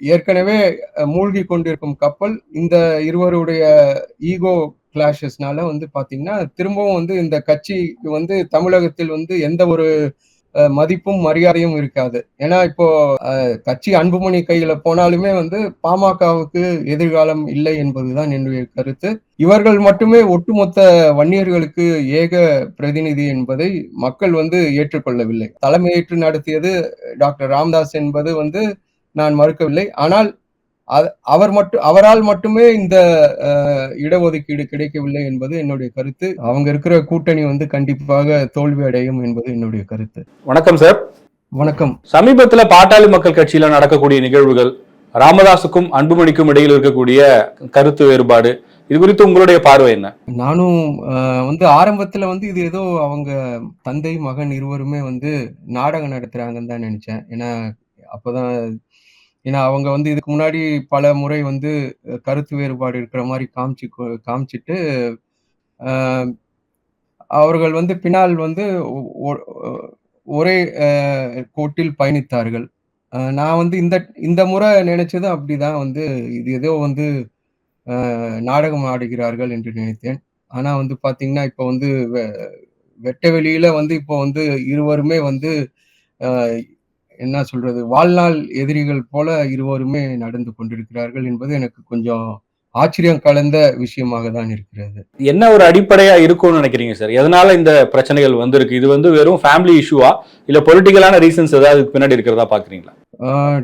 ஏற்கனவே மூழ்கி கொண்டிருக்கும் கப்பல் இந்த இருவருடைய ஈகோ கிளாஷஸ்னால வந்து பாத்தீங்கன்னா திரும்பவும் வந்து இந்த கட்சிக்கு வந்து தமிழகத்தில் வந்து எந்த ஒரு மதிப்பும் மரியாதையும் இருக்காது. ஏன்னா இப்போ கட்சி அன்புமணி கையில போனாலுமே வந்து பாமகவுக்கு எதிர்காலம் இல்லை என்பதுதான் என்னுடைய கருத்து. இவர்கள் மட்டுமே ஒட்டுமொத்த வன்னியர்களுக்கு ஏக பிரதிநிதி என்பதை மக்கள் வந்து ஏற்றுக்கொள்ளவில்லை. தலைமையேற்று நடத்தியது டாக்டர் ராம்தாஸ் என்பது வந்து நான் மறுக்கவில்லை. ஆனால் அவர் மட்டும் அவரால் மட்டுமே இந்த இடஒதுக்கீடு கிடைக்கவில்லை என்பது என்னுடைய கருத்து. அவங்க இருக்கிற கூட்டணி வந்து கண்டிப்பாக தோல்வி அடையும் என்பது என்னுடைய கருத்து. வணக்கம் சார். வணக்கம். சமீபத்துல பாட்டாளி மக்கள் கட்சியில நடக்கக்கூடிய நிகழ்வுகள் ராமதாசுக்கும் அன்புமணிக்கும் இடையில் இருக்கக்கூடிய கருத்து வேறுபாடு இது குறித்து உங்களுடைய பார்வை என்ன? நானும் வந்து ஆரம்பத்துல வந்து இது ஏதோ அவங்க தந்தை மகன் இருவருமே வந்து நாடகம் நடத்துறாங்கன்னு தான் நினைச்சேன். ஏன்னா அப்பதான் ஏன்னா அவங்க வந்து இதுக்கு முன்னாடி பல முறை வந்து கருத்து வேறுபாடு இருக்கிற மாதிரி காமிச்சு காமிச்சிட்டு அவர்கள் வந்து பின்னால் வந்து ஒரே கோட்டில் பயணித்தார்கள். நான் வந்து இந்த இந்த முறை நினைச்சதும் அப்படிதான் வந்து இது ஏதோ வந்து நாடகம் ஆடுகிறார்கள் என்று நினைத்தேன். ஆனா வந்து பாத்தீங்கன்னா இப்போ வந்து வெட்ட வெளியில வந்து இப்போ வந்து இருவருமே வந்து என்ன சொல்றது வாழ்நாள் எதிரிகள் போல இருவருமே நடந்து கொண்டிருக்கிறார்கள் என்பது எனக்கு கொஞ்சம் ஆச்சரியம் கலந்த விஷயமாக தான் இருக்கிறது. என்ன ஒரு அடிப்படையா இருக்கும்னு நினைக்கிறீங்க சார்? எதனால இந்த பிரச்சனைகள் வந்திருக்கு? இது வந்து வெறும் ஃபேமிலி இஷ்யூவா இல்ல பொலிட்டிக்கலான ரீசன்ஸ் ஏதாவது பின்னாடி இருக்கிறதா பாக்குறீங்களா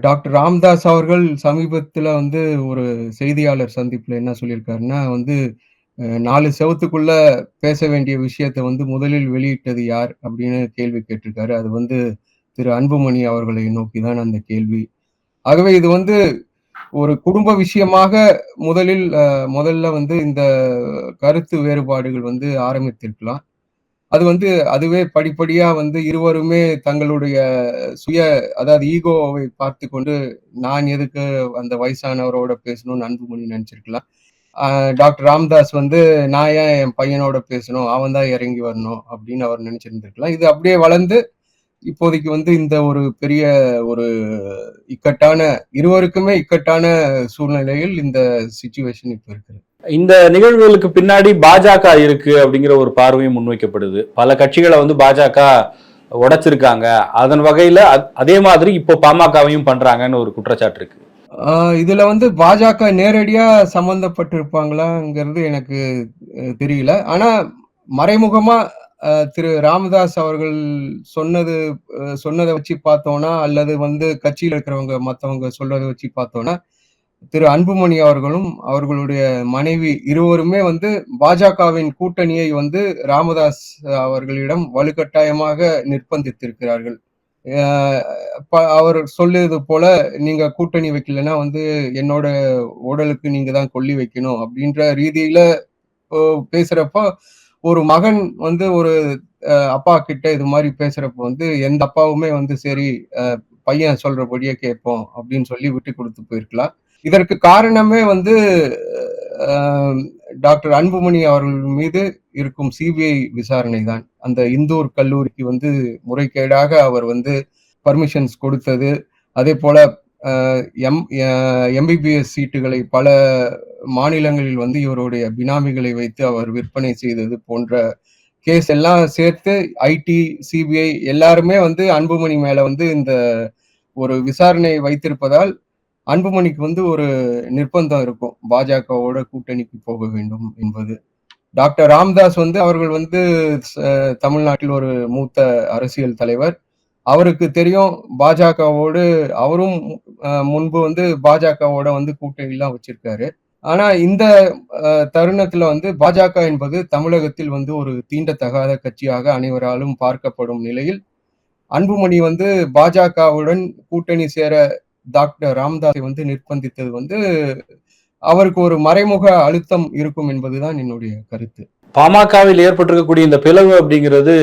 டாக்டர் ராம்தாஸ் அவர்கள் சமீபத்துல வந்து ஒரு செய்தியாளர் சந்திப்புல என்ன சொல்லியிருக்காருன்னா வந்து நாலு செவத்துக்குள்ள பேச வேண்டிய விஷயத்த வந்து முதலில் வெளியிட்டது யார் அப்படின்னு கேள்வி கேட்டிருக்காரு. அது வந்து திரு அன்புமணி அவர்களை நோக்கிதான் அந்த கேள்வி. ஆகவே இது வந்து ஒரு குடும்ப விஷயமாக முதலில் முதல்ல வந்து இந்த கருத்து வேறுபாடுகள் வந்து ஆரம்பித்திருக்கலாம். அது வந்து அதுவே படிப்படியா வந்து இருவருமே தங்களுடைய சுய அதாவது ஈகோவை பார்த்து கொண்டு நான் எதுக்கு அந்த வயசானவரோட பேசணும்னு அன்புமணி நினைச்சிருக்கலாம். டாக்டர் ராம்தாஸ் வந்து நான் ஏன் என் பையனோட பேசணும் அவன் தான் இறங்கி வரணும் அப்படின்னு அவர் நினைச்சிருந்திருக்கலாம். இது அப்படியே வளர்ந்து இப்போதைக்கு வந்து இந்த ஒரு பெரிய ஒரு இக்கட்டான இருவருக்குமே இக்கட்டான சூழ்நிலையில் இந்த சுச்சுவேஷன் இப்ப இருக்கு இந்த நிகழ்வுகளுக்கு பின்னாடி பாஜக இருக்கு அப்படிங்கிற ஒரு பார்வையும் முன்வைக்கப்படுது. பல கட்சிகளை வந்து பாஜக உடைச்சிருக்காங்க. அதன் வகையில அதே மாதிரி இப்போ பாமகவையும் பண்றாங்கன்னு ஒரு குற்றச்சாட்டு இருக்கு. இதுல வந்து பாஜக நேரடியா சம்பந்தப்பட்டிருப்பாங்களாங்கிறது எனக்கு தெரியல. ஆனா மறைமுகமா திரு ராமதாஸ் அவர்கள் சொன்னது சொன்னதை வச்சு பார்த்தோம்னா அல்லது வந்து கட்சியில் இருக்கிறவங்க மற்றவங்க சொல்றதை வச்சு பார்த்தோம்னா திரு அன்புமணி அவர்களும் அவர்களுடைய மனைவி இருவருமே வந்து பாஜகவின் கூட்டணியை வந்து ராமதாஸ் அவர்களிடம் வலுக்கட்டாயமாக நிர்பந்தித்திருக்கிறார்கள். அவர் சொல்லியது போல நீங்க கூட்டணி வைக்கலன்னா வந்து என்னோட உடலுக்கு நீங்க தான் கொல்லி வைக்கணும் அப்படின்ற ரீதியில பேசுறப்போ ஒரு மகன் வந்து ஒரு அப்பா கிட்ட இது மாதிரி பேசுறப்ப வந்து எந்த அப்பாவுமே வந்து சரி பையன் சொல்றபடியே கேட்போம் அப்படின்னு சொல்லி விட்டு கொடுத்து போயிருக்கலாம். இதற்கு காரணமே வந்து டாக்டர் அன்புமணி அவர்கள் மீது இருக்கும் சிபிஐ விசாரணை தான். அந்த இந்தூர் கல்லூரிக்கு வந்து முறைகேடாக அவர் வந்து பர்மிஷன்ஸ் கொடுத்தது. அதே போல எம் எம்பிபிஎஸ் சீட்டுகளை பல மாநிலங்களில் வந்து இவருடைய பினாமிகளை வைத்து அவர் விற்பனை செய்தது போன்ற கேஸ் எல்லாம் சேர்த்து ஐடி சிபிஐ எல்லாருமே வந்து அன்புமணி மேல வந்து இந்த ஒரு விசாரணை வைத்திருப்பதால் அன்புமணிக்கு வந்து ஒரு நிர்பந்தம் இருக்கும். பாஜகவோட கூட்டணிக்கு போக வேண்டும் என்பது. டாக்டர் ராம்தாஸ் வந்து அவர்கள் வந்து தமிழ்நாட்டில் ஒரு மூத்த அரசியல் தலைவர். அவருக்கு தெரியும் பாஜகவோடு அவரும் முன்பு வந்து பாஜகவோட வந்து கூட்டணிலாம் வச்சிருக்காரு. ஆனா இந்த தருணத்துல வந்து பாஜக என்பது தமிழகத்தில் வந்து ஒரு தீண்டத்தகாத கட்சியாக அனைவராலும் பார்க்கப்படும் நிலையில் அன்புமணி வந்து பாஜகவுடன் கூட்டணி சேர டாக்டர் ராம்தாஸை வந்து நிர்பந்தித்தது வந்து அவருக்கு ஒரு மறைமுக அழுத்தம் இருக்கும் என்பதுதான் என்னுடைய கருத்து. பாமகவில் ஏற்பட்டிருக்கக்கூடிய இந்த பிளவு அப்படிங்கிறது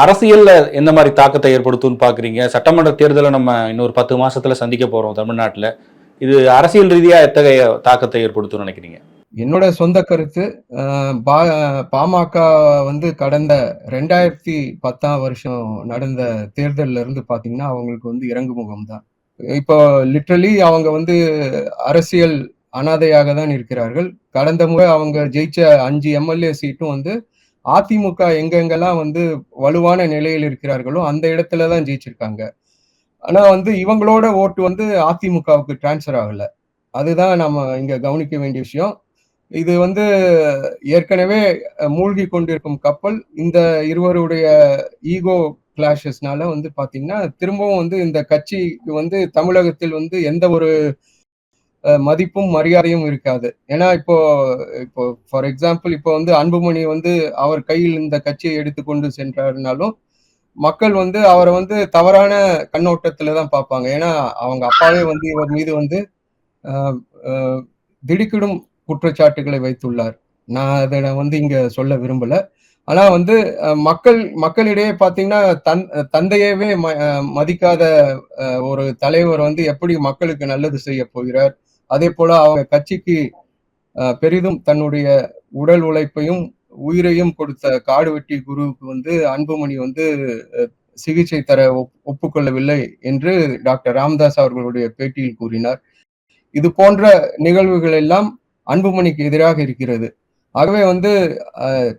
அரசியல்ல எந்த மாதிரி தாக்கத்தை ஏற்படுத்தும்னு பாக்குறீங்க? சட்டமன்ற தேர்தலை நம்ம இன்னொரு பத்து மாசத்துல சந்திக்க போறோம் தமிழ்நாட்டில். இது அரசியல் ரீதியா எத்தகைய தாக்கத்தை ஏற்படுத்தும் நினைக்கிறீங்க? என்னோட சொந்த கருத்து பாமக வந்து கடந்த ரெண்டாயிரத்தி பத்தாம் வருஷம் நடந்த தேர்தல்ல இருந்து பாத்தீங்கன்னா அவங்களுக்கு வந்து இறங்குமுகம் தான். இப்போ லிட்ரலி அவங்க வந்து அரசியல் அனாதையாக தான் இருக்கிறார்கள். கடந்த முறை அவங்க ஜெயிச்ச அஞ்சு எம்எல்ஏ சீட்டும் வந்து அதிமுக எங்கெங்கெல்லாம் வந்து வலுவான நிலையில் இருக்கிறார்களோ அந்த இடத்துல தான் ஜெயிச்சிருக்காங்க. ஆனா வந்து இவங்களோட ஓட்டு வந்து அதிமுகவுக்கு டிரான்ஸ்ஃபர் ஆகல. அதுதான் நம்ம இங்க கவனிக்க வேண்டிய விஷயம். இது வந்து ஏற்கனவே மூழ்கி கொண்டிருக்கும் கப்பல் இந்த இருவருடைய ஈகோ கிளாஷஸ்னால வந்து பாத்தீங்கன்னா திரும்பவும் வந்து இந்த கட்சிக்கு வந்து தமிழகத்தில் வந்து எந்த ஒரு மதிப்பும் மரியாதையும் இருக்காது. ஏன்னா இப்போ இப்போ ஃபார் எக்ஸாம்பிள் இப்போ வந்து அன்புமணி வந்து அவர் கையில் இந்த கட்சியை எடுத்துக்கொண்டு சென்றாருனாலும் மக்கள் வந்து அவரை வந்து தவறான கண்ணோட்டத்துல தான் பார்ப்பாங்க. ஏன்னா அவங்க அப்பாவே வந்து இவர் மீது வந்து திடுக்கிடும் குற்றச்சாட்டுகளை வைத்துள்ளார். நான் அதை வந்து இங்க சொல்ல விரும்பல. ஆனா வந்து மக்கள் மக்களிடையே பாத்தீங்கன்னா தன் தந்தையவே மதிக்காத ஒரு தலைவர் வந்து எப்படி மக்களுக்கு நல்லது செய்ய போகிறார்? அதே போல அவங்க கட்சிக்கு பெரிதும் தன்னுடைய உடல் உழைப்பையும் உயிரையும் கொடுத்த காடுவெட்டி குருவுக்கு வந்து அன்புமணி வந்து சிகிச்சை தர ஒப்புக்கொள்ளவில்லை என்று டாக்டர் ராம்தாஸ் அவர்களுடைய பேட்டியில் கூறினார். இது போன்ற நிகழ்வுகள் எல்லாம் அன்புமணிக்கு எதிராக இருக்கிறது. ஆகவே வந்து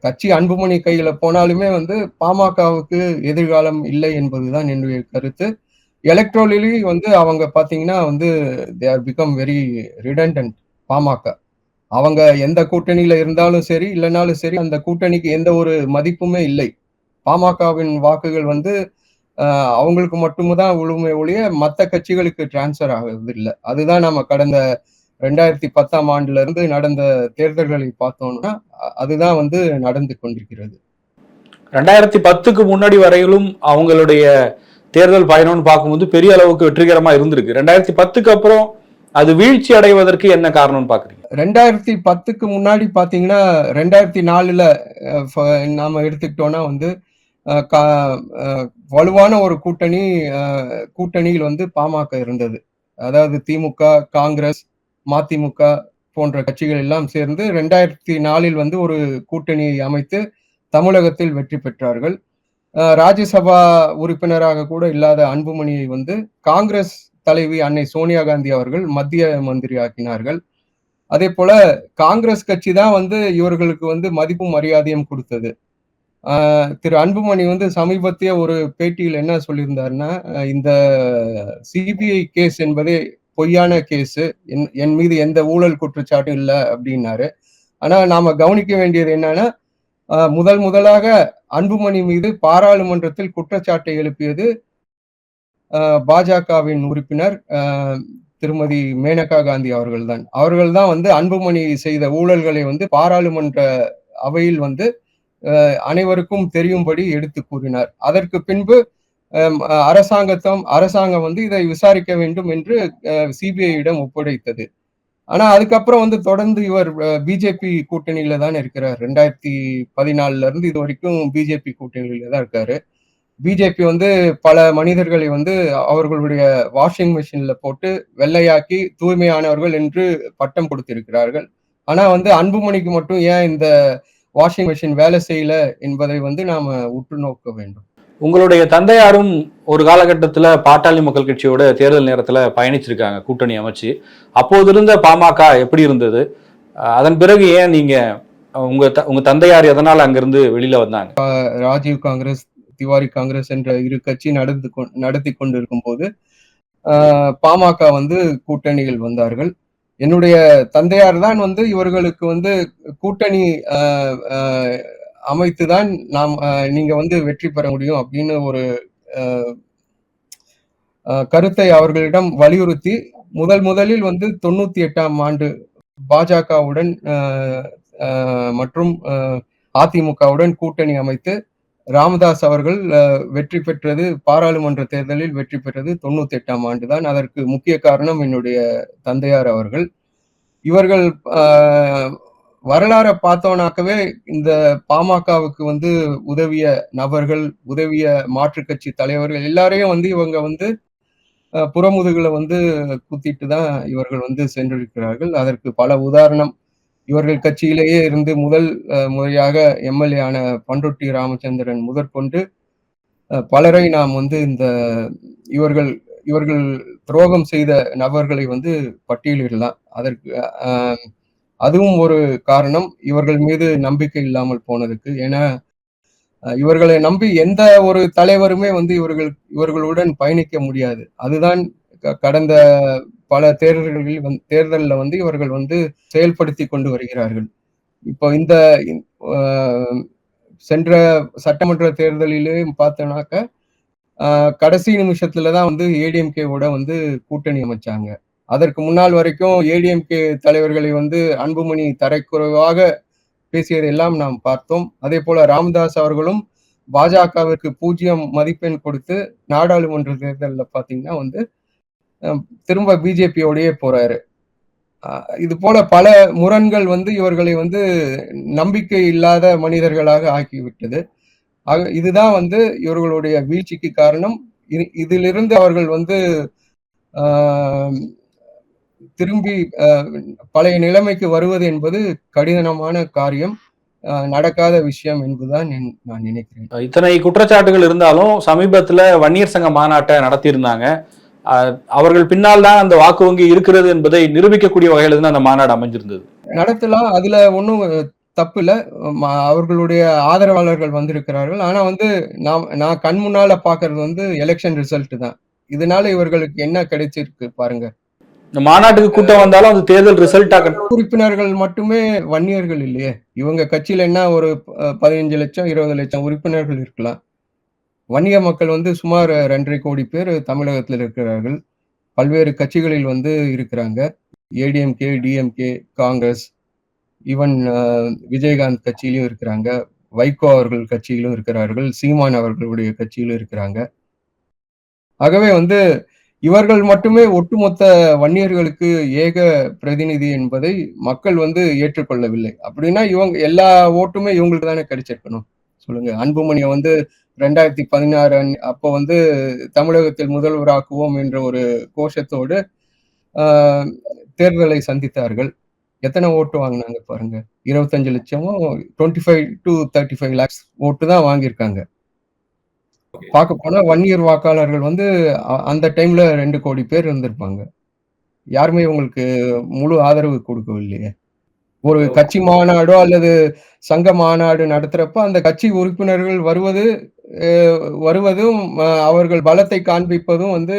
கட்சி அன்புமணி கையில போனாலுமே வந்து பாமகவுக்கு எதிர்காலம் இல்லை என்பதுதான் என்னுடைய கருத்து. எலக்ட்ரோலி வந்து அவங்க பார்த்தீங்கன்னா வந்து they are become very redundant PMK. அவங்க எந்த கூட்டணியில இருந்தாலும் சரி இல்லைனாலும் சரி அந்த கூட்டணிக்கு எந்த ஒரு மதிப்புமே இல்லை. பாமகவின் வாக்குகள் வந்து அவங்களுக்கு மட்டும்தான் விழுமை ஒழிய மற்ற கட்சிகளுக்கு டிரான்ஸ்ஃபர் ஆகுறது இல்லை அதுதான் நம்ம கடந்த ரெண்டாயிரத்தி பத்தாம் ஆண்டுல இருந்து நடந்த தேர்தல்களை பார்த்தோம்னா அதுதான் வந்து நடந்து கொண்டிருக்கிறது. ரெண்டாயிரத்தி பத்துக்கு முன்னாடி வரையிலும் அவங்களுடைய தேர்தல் பயணம்னு பார்க்கும்போது பெரிய அளவுக்கு வெற்றிகரமாக இருந்திருக்கு. ரெண்டாயிரத்தி பத்துக்கு அப்புறம் அது வீழ்ச்சி அடைவதற்கு என்ன காரணம்னு பாக்குறீங்க ரெண்டாயிரத்தி பத்துக்கு முன்னாடி பாத்தீங்கன்னா ரெண்டாயிரத்தி நாலுல நாம எடுத்துக்கிட்டோம்னா வந்து வலுவான ஒரு கூட்டணி கூட்டணியில் வந்து பாமக இருந்தது. அதாவது திமுக காங்கிரஸ் மதிமுக போன்ற கட்சிகள் எல்லாம் சேர்ந்து ரெண்டாயிரத்தி நாலில் வந்து ஒரு கூட்டணியை அமைத்து தமிழகத்தில் வெற்றி பெற்றார்கள். ராஜ்யசபா உறுப்பினராக கூட இல்லாத அன்புமணியை வந்து காங்கிரஸ் தலைவி அன்னை சோனியா காந்தி அவர்கள் மத்திய மந்திரி ஆக்கினார்கள். அதே போல காங்கிரஸ் கட்சி தான் வந்து இவர்களுக்கு வந்து மதிப்பும் மரியாதையும் கொடுத்தது. திரு அன்புமணி வந்து சமீபத்திய ஒரு பேட்டியில் என்ன சொல்லியிருந்தாருன்னா இந்த சிபிஐ கேஸ் என்பதே பொய்யான கேஸு என் என் மீது எந்த ஊழல் குற்றச்சாட்டும் இல்லை அப்படின்னாரு. ஆனா நாம கவனிக்க வேண்டியது என்னன்னா முதல் முதலாக அன்புமணி மீது பாராளுமன்றத்தில் குற்றச்சாட்டை எழுப்பியது பாஜகவின் உறுப்பினர் திருமதி மேனகா காந்தி அவர்கள்தான். அவர்கள்தான் வந்து அன்புமணி செய்த ஊழல்களை வந்து பாராளுமன்ற அவையில் வந்து அனைவருக்கும் தெரியும்படி எடுத்து கூறினார். அதற்கு பின்பு அரசாங்கத்தம் அரசாங்கம் வந்து இதை விசாரிக்க வேண்டும் என்று சிபிஐயிடம் ஒப்படைத்தது. ஆனா அதுக்கப்புறம் வந்து தொடர்ந்து இவர் பிஜேபி கூட்டணியில தான் இருக்கிறார். ரெண்டாயிரத்தி பதினாலுல இருந்து இது வரைக்கும் பிஜேபி கூட்டணியில தான் இருக்காரு. பிஜேபி வந்து பல மனிதர்களை வந்து அவர்களுடைய வாஷிங் மிஷின்ல போட்டு வெள்ளையாக்கி தூய்மையானவர்கள் என்று பட்டம் கொடுத்திருக்கிறார்கள். ஆனா வந்து அன்புமணிக்கு மட்டும் ஏன் இந்த வாஷிங் மிஷின் வேலை செய்யல என்பதை வந்து நாம உற்று நோக்க வேண்டும். உங்களுடைய தந்தையாரும் ஒரு காலகட்டத்தில் பாட்டாளி மக்கள் கட்சியோட தேர்தல் நேரத்தில் பயணிச்சிருக்காங்க கூட்டணி அமைச்சு. அப்போது இருந்த பாமக எப்படி இருந்தது? அதன் பிறகு ஏன் நீங்க உங்க உங்க தந்தையார் எதனால் அங்கிருந்து வெளியில வந்தாங்க? ராஜீவ் காங்கிரஸ் திவாரி காங்கிரஸ் என்ற இரு கட்சி நடந்து நடத்தி கொண்டிருக்கும் போது பாமக வந்து கூட்டணியில் வந்தார்கள். என்னுடைய தந்தையார் தான் வந்து இவர்களுக்கு வந்து கூட்டணி அமைத்துதான் நாம் நீங்க வந்து வெற்றி பெற முடியும் அப்படின்னு ஒரு கருத்தை அவர்களிடம் வலியுறுத்தி முதல் முதலில் வந்து தொண்ணூத்தி எட்டாம் ஆண்டு பாஜகவுடன் மற்றும் அதிமுகவுடன் கூட்டணி அமைத்து ராமதாஸ் அவர்கள் வெற்றி பெற்றது பாராளுமன்ற தேர்தலில் வெற்றி பெற்றது தொண்ணூத்தி எட்டாம் ஆண்டு தான். அதற்கு முக்கிய காரணம் என்னுடைய தந்தையார் அவர்கள். இவர்கள் வரலாறை பார்த்தோம்னாக்கவே இந்த பாமகவுக்கு வந்து உதவிய நபர்கள் உதவிய மாற்றுக் கட்சி தலைவர்கள் எல்லாரையும் வந்து இவங்க வந்து புறமுதுகளை வந்து குத்திட்டு தான் இவர்கள் வந்து சென்றிருக்கிறார்கள். அதற்கு பல உதாரணம். இவர்கள் கட்சியிலேயே இருந்து முதல் முறையாக எம்எல்ஏ ஆன பண்ருட்டி ராமச்சந்திரன் முதற்கொண்டு பலரை நாம் வந்து இந்த இவர்கள் இவர்கள் துரோகம் செய்த நபர்களை வந்து பட்டியலிடலாம். அதற்கு அதுவும் ஒரு காரணம். இவர்கள் மீது நம்பிக்கை இல்லாமல் போனதுக்கு. ஏன்னா இவர்களை நம்பி எந்த ஒரு தலைவருமே வந்து இவர்கள் இவர்களுடன் பயணிக்க முடியாது. அதுதான் க- கடந்த பல தேர்தல்களில் வந் தேர்தலில் வந்து இவர்கள் வந்து செயல்படுத்தி கொண்டு வருகிறார்கள். இப்போ இந்த சென்ற சட்டமன்ற தேர்தலிலே பார்த்தோன்னாக்க கடைசி நிமிஷத்துல தான் வந்து ஏடிஎம்கேவோட வந்து கூட்டணி அமைச்சாங்க. அதற்கு முன்னால் வரைக்கும் ஏடிஎம்கே தலைவர்களை வந்து அன்புமணி தரைக்குறைவாக பேசியதெல்லாம் நாம் பார்த்தோம். அதே போல ராமதாஸ் அவர்களும் பாஜகவிற்கு பூஜ்ஜியம் மதிப்பெண் கொடுத்து நாடாளுமன்ற தேர்தலில் பார்த்தீங்கன்னா வந்து திரும்ப பிஜேபியோடயே போறாரு. இது போல பல முரண்கள் வந்து இவர்களை வந்து நம்பிக்கை இல்லாத மனிதர்களாக ஆக்கிவிட்டது. ஆக இதுதான் வந்து இவர்களுடைய வீழ்ச்சிக்கு காரணம். இதிலிருந்து அவர்கள் வந்து திரும்பி பழைய நிலைமைக்கு வருவது என்பது கடினமான காரியம். நடக்காத விஷயம் என்பதுதான் என்- நான் நினைக்கிறேன். இத்தனை குற்றச்சாட்டுகள் இருந்தாலும் சமீபத்துல வன்னியர் சங்க மாநாட்டை நடத்தியிருந்தாங்க. அவர்கள் பின்னால் தான் அந்த வாக்கு வங்கி இருக்கிறது என்பதை நிரூபிக்கக்கூடிய வகையில தான் அந்த மாநாடு அமைஞ்சிருந்தது. நடத்தலாம் அதுல ஒன்றும் தப்பு இல்லை அவர்களுடைய ஆதரவாளர்கள் வந்திருக்கிறார்கள். ஆனா வந்து நான் நான் கண் முன்னால பாக்குறது வந்து எலெக்ஷன் ரிசல்ட் தான். இதனால இவர்களுக்கு என்ன கிடைச்சிருக்கு பாருங்க. மாநாட்டுக்கு கூட்டம் வந்தாலும் அது தேர்தல் ரிசல்ட்டாக உறுப்பினர்கள் மட்டுமே வன்னியர்கள் இல்லையே. இவங்க கட்சியில என்ன ஒரு பதினஞ்சு லட்சம் இருபது லட்சம் உறுப்பினர்கள் இருக்கலாம். வன்னிய மக்கள் வந்து சுமார் ரெண்டரை கோடி பேர் தமிழகத்தில் இருக்கிறார்கள். பல்வேறு கட்சிகளில் வந்து இருக்கிறாங்க. ஏடிஎம்கே டிஎம்கே காங்கிரஸ் ஈவன் விஜயகாந்த் கட்சியிலும் இருக்கிறாங்க. வைகோ அவர்கள் கட்சியிலும் இருக்கிறார்கள். சீமான் அவர்களுடைய கட்சியிலும் இருக்கிறாங்க. ஆகவே வந்து இவர்கள் மட்டுமே ஒட்டுமொத்த வன்னியர்களுக்கு ஏக பிரதிநிதி என்பதை மக்கள் வந்து ஏற்றுக்கொள்ளவில்லை. அப்படின்னா இவங்க எல்லா ஓட்டுமே இவங்களுக்கு தானே கிடைச்சிருக்கணும். சொல்லுங்க. அன்புமணியை வந்து ரெண்டாயிரத்தி பதினாறு அப்போ வந்து தமிழகத்தில் முதல்வராக்குவோம் என்ற ஒரு கோஷத்தோடு தேர்தலை சந்தித்தார்கள். எத்தனை ஓட்டு வாங்கினாங்க பாருங்க. இருபத்தஞ்சு லட்சமும் twenty five to thirty five lakhs ஓட்டு தான் வாங்கியிருக்காங்க. பார்க்க போனா வன்னியர் வாக்காளர்கள் வந்து அந்த டைம்ல ரெண்டு கோடி பேர் இருந்திருப்பாங்க. யாருமே உங்களுக்கு முழு ஆதரவு கொடுக்கவில்லையே. ஒரு கட்சி மாநாடோ அல்லது சங்க மாநாடு நடத்துறப்ப அந்த கட்சி உறுப்பினர்கள் வருவது வருவதும் அவர்கள் பலத்தை காண்பிப்பதும் வந்து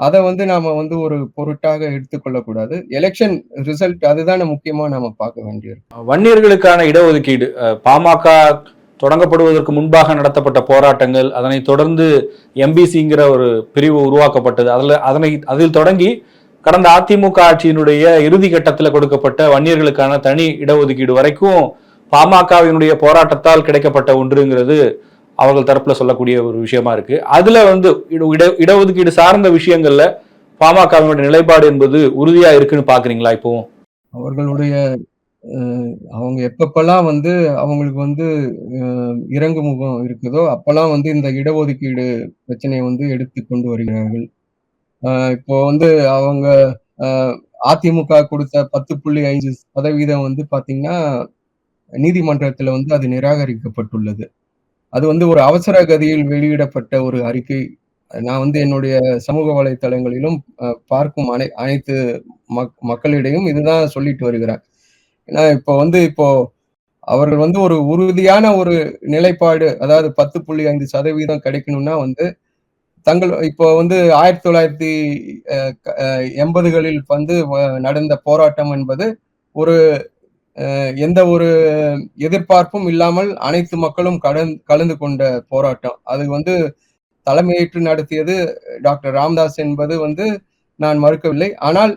அதை வந்து நாம வந்து ஒரு பொருட்டாக எடுத்துக்கொள்ளக்கூடாது எலெக்ஷன் ரிசல்ட் அதுதானே முக்கியமா நாம பார்க்க வேண்டியது. வன்னியர்களுக்கான இடஒதுக்கீடு பாமக தொடங்கப்படுவதற்கு முன்பாக நடத்தப்பட்ட போராட்டங்கள் அதனை தொடர்ந்து எம்பிசிங்கிற ஒரு பிரிவு உருவாக்கப்பட்டது. அதில் அதனை அதில் தொடங்கி கடந்த அதிமுக ஆட்சியினுடைய இறுதி கட்டத்தில் கொடுக்கப்பட்ட வன்னியர்களுக்கான தனி இடஒதுக்கீடு வரைக்கும் பாமகவினுடைய போராட்டத்தால் கிடைக்கப்பட்ட ஒன்றுங்கிறது அவர்கள் தரப்புல சொல்லக்கூடிய ஒரு விஷயமா இருக்கு. அதுல வந்து இட இட- இடஒதுக்கீடு சார்ந்த விஷயங்கள்ல பாமகவினுடைய நிலைப்பாடு என்பது உறுதியா இருக்குன்னு பாக்குறீங்களா இப்போ அவர்களுடைய அவங்க எப்பப்பெல்லாம் வந்து அவங்களுக்கு வந்து இறங்கு முகம் இருக்குதோ அப்பெல்லாம் வந்து இந்த இடஒதுக்கீடு பிரச்சனையை வந்து எடுத்து கொண்டு வருகிறார்கள். இப்போ வந்து அவங்க அதிமுக கொடுத்த பத்து புள்ளி ஐந்து சதவீதம் வந்து பாத்தீங்கன்னா நீதிமன்றத்துல வந்து அது நிராகரிக்கப்பட்டுள்ளது. அது வந்து ஒரு அவசர கதியில் வெளியிடப்பட்ட ஒரு அறிக்கை. நான் வந்து என்னுடைய சமூக வலைத்தளங்களிலும் பார்க்கும் அனை அனைத்து மக் மக்களிடையும் இதுதான் சொல்லிட்டு வருகிறேன் ஏன்னா இப்போ வந்து இப்போ அவர்கள் வந்து ஒரு உறுதியான ஒரு நிலைப்பாடு அதாவது பத்து புள்ளி ஐந்து சதவீதம் கிடைக்கணும்னா வந்து தங்கள் இப்போ வந்து ஆயிரத்தி தொள்ளாயிரத்தி எண்பதுகளில் வந்து வ- நடந்த போராட்டம் என்பது ஒரு எந்த ஒரு எதிர்பார்ப்பும் இல்லாமல் அனைத்து மக்களும் கலந் கலந்து கொண்ட போராட்டம். அது வந்து தலைமையேற்று நடத்தியது டாக்டர் ராம்தாஸ் என்பது வந்து நான் மறுக்கவில்லை. ஆனால்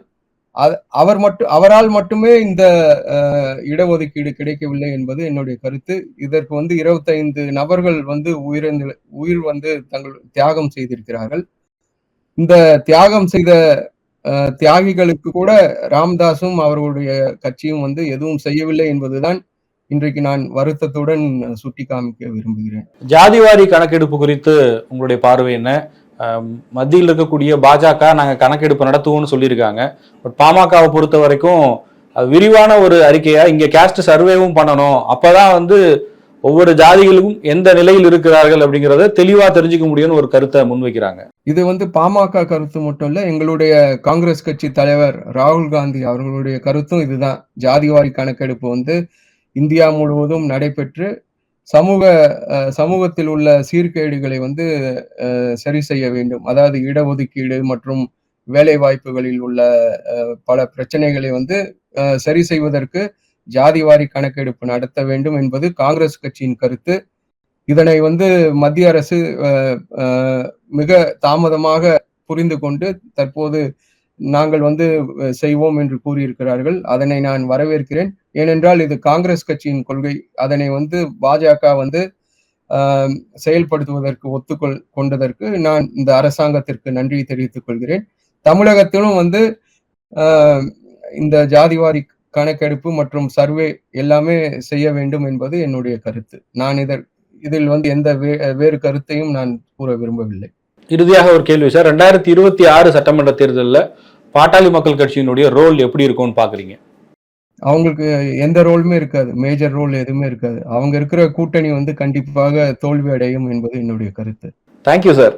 அவர் மட்டும் அவரால் மட்டுமே இந்த இடஒதுக்கீடு கிடைக்கவில்லை என்பது என்னுடைய கருத்து. இதற்கு வந்து இருபத்தைந்து நபர்கள் வந்து உயிரிழந்து உயிர் வந்து தங்கள் தியாகம் செய்திருக்கிறார்கள். இந்த தியாகம் செய்த அஹ், தியாகிகளுக்கு கூட ராம்தாஸும் அவர்களுடைய கட்சியும் வந்து எதுவும் செய்யவில்லை என்பதுதான் இன்றைக்கு நான் வருத்தத்துடன் சுட்டி காமிக்க விரும்புகிறேன். ஜாதிவாரி கணக்கெடுப்பு குறித்து உங்களுடைய பார்வை என்ன? மத்தியில் இருக்கக்கூடிய பாஜக நாங்கள் கணக்கெடுப்பு நடத்துவோம்னு சொல்லியிருக்காங்க. பட் பாமகவை பொறுத்த வரைக்கும் விரிவான ஒரு அறிக்கையாக இங்கே கேஸ்ட் சர்வேவும் பண்ணணும். அப்போ தான் வந்து ஒவ்வொரு ஜாதிகளுக்கும் எந்த நிலையில் இருக்கிறார்கள் அப்படிங்கிறத தெளிவாக தெரிஞ்சுக்க முடியும்னு ஒரு கருத்தை முன்வைக்கிறாங்க. இது வந்து பாமக கருத்து மட்டும் இல்லை எங்களுடைய காங்கிரஸ் கட்சி தலைவர் ராகுல் காந்தி அவர்களுடைய கருத்தும் இதுதான். ஜாதிவாரி கணக்கெடுப்பு வந்து இந்தியா முழுவதும் நடைபெற்று சமூக சமூகத்தில் உள்ள சீர்கேடுகளை வந்து சரி செய்ய வேண்டும். அதாவது இடஒதுக்கீடு மற்றும் வேலை வாய்ப்புகளில் உள்ள அஹ், பல பிரச்சனைகளை வந்து அஹ், சரி செய்வதற்கு ஜாதிவாரி கணக்கெடுப்பு நடத்த வேண்டும் என்பது காங்கிரஸ் கட்சியின் கருத்து. இதனை வந்து மத்திய அரசு அஹ், அஹ், மிக தாமதமாக புரிந்து கொண்டு தற்போது நாங்கள் வந்து செய்வோம் என்று கூறியிருக்கிறார்கள். அதனை நான் வரவேற்கிறேன். ஏனென்றால் இது காங்கிரஸ் கட்சியின் கொள்கை. அதனை வந்து பாஜக வந்து செயல்படுத்துவதற்கு ஒத்துக்கொள் கொண்டதற்கு நான் இந்த அரசாங்கத்திற்கு நன்றி தெரிவித்துக் கொள்கிறேன். தமிழகத்திலும் வந்து இந்த ஜாதிவாரி கணக்கெடுப்பு மற்றும் சர்வே எல்லாமே செய்ய வேண்டும் என்பது என்னுடைய கருத்து. நான் இதர் இதில் வந்து எந்த வே- வேறு கருத்தையும் நான் கூற விரும்பவில்லை. இறுதியாக ஒரு கேள்வி சார். ரெண்டாயிரத்தி இருபத்தி ஆறு சட்டமன்ற தேர்தலில் பாட்டாளி மக்கள் கட்சியினுடைய ரோல் எப்படி இருக்கும்னு பாக்குறீங்க? அவங்களுக்கு எந்த ரோலுமே இருக்காது. மேஜர் ரோல் எதுவுமே இருக்காது. அவங்க இருக்கிற கூட்டணி வந்து கண்டிப்பாக தோல்வி அடையும் என்பது என்னுடைய கருத்து. Thank you sir